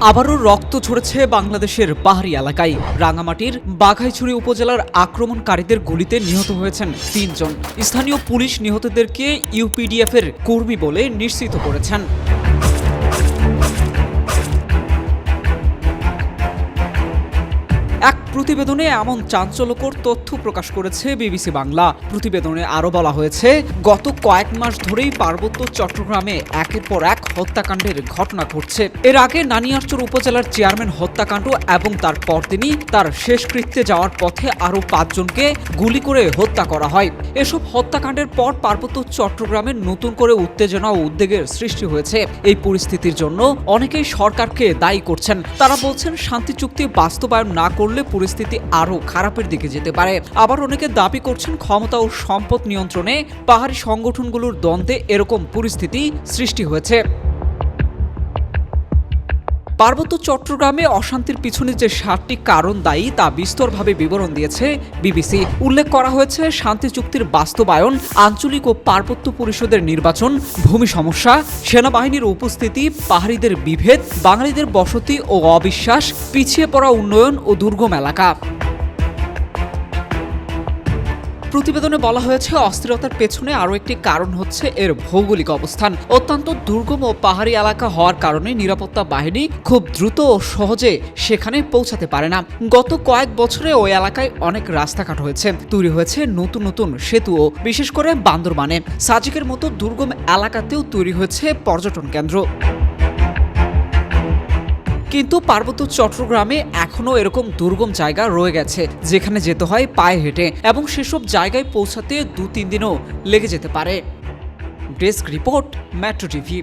আবারও রক্ত ঝরেছে বাংলাদেশের পাহাড়ি এলাকায়। রাঙামাটির বাঘাইছড়ি উপজেলার আক্রমণকারীদের গুলিতে নিহত হয়েছেন তিনজন। স্থানীয় পুলিশ নিহতদেরকে ইউপিডিএফ এর কর্মী বলে নিশ্চিত করেছেন। এক প্রতিবেদনে এমন চাঞ্চল্যকর তথ্য প্রকাশ করেছে বিবিসি বাংলা। প্রতিবেদনে আরও বলা হয়েছে, গত কয়েক মাস ধরেই পার্বত্য চট্টগ্রামে একের পর এক হত্যাকাণ্ডের ঘটনা ঘটছে। এর আগে নানিয়ারচর উপজেলার চেয়ারম্যান হত্যাকাণ্ড এবং তার পরদিনই তার শেষকৃত্যে যাওয়ার পথে আরও পাঁচজনকে গুলি করে হত্যা করা হয়। এসব হত্যাকাণ্ডের পর পার্বত্য চট্টগ্রামে নতুন করে উত্তেজনা ও উদ্বেগের সৃষ্টি হয়েছে। এই পরিস্থিতির জন্য অনেকেই সরকারকে দায়ী করছেন। তারা বলছেন, শান্তি চুক্তি বাস্তবায়ন না করলে পরিস্থিতি আরও খারাপের দিকে যেতে পারে। আবার অনেকে দাবি করছেন ক্ষমতা ও সম্পদ নিয়ন্ত্রণে পাহাড়ি সংগঠনগুলোর দ্বন্দ্বে এরকম পরিস্থিতি সৃষ্টি হয়েছে। পার্বত্য চট্টগ্রামে অশান্তির পিছনে যে সাতটি কারণ দায়ী তা বিস্তরভাবে বিবরণ দিয়েছে বিবিসি। উল্লেখ করা হয়েছে, শান্তি চুক্তির বাস্তবায়ন, আঞ্চলিক ও পার্বত্য পরিষদের নির্বাচন, ভূমি সমস্যা, সেনাবাহিনীর উপস্থিতি, পাহাড়িদের বিভেদ, বাঙালিদের বসতি ও অবিশ্বাস, পিছিয়ে পড়া উন্নয়ন ও দুর্গম এলাকা। প্রতিবেদনে বলা হয়েছে, অস্থিরতার পেছনে আরও একটি কারণ হচ্ছে এর ভৌগোলিক অবস্থান। অত্যন্ত দুর্গম ও পাহাড়ি এলাকা হওয়ার কারণে নিরাপত্তা বাহিনী খুব দ্রুত ও সহজে সেখানে পৌঁছাতে পারে না। গত কয়েক বছরে ওই এলাকায় অনেক রাস্তাঘাট হয়েছে। তৈরি হয়েছে নতুন নতুন সেতুও বিশেষ করে বান্দরবানে। সাজিকের মতো দুর্গম এলাকাতেও তৈরি হয়েছে পর্যটন কেন্দ্র। কিন্তু পার্বত্য চট্টগ্রামে এখনও এরকম দুর্গম জায়গা রয়ে গেছে, যেখানে যেতে হয় পায়ে হেঁটে এবং সেসব জায়গায় পৌঁছাতে দু তিন দিনও লেগে যেতে পারে। Desk report, metro TV.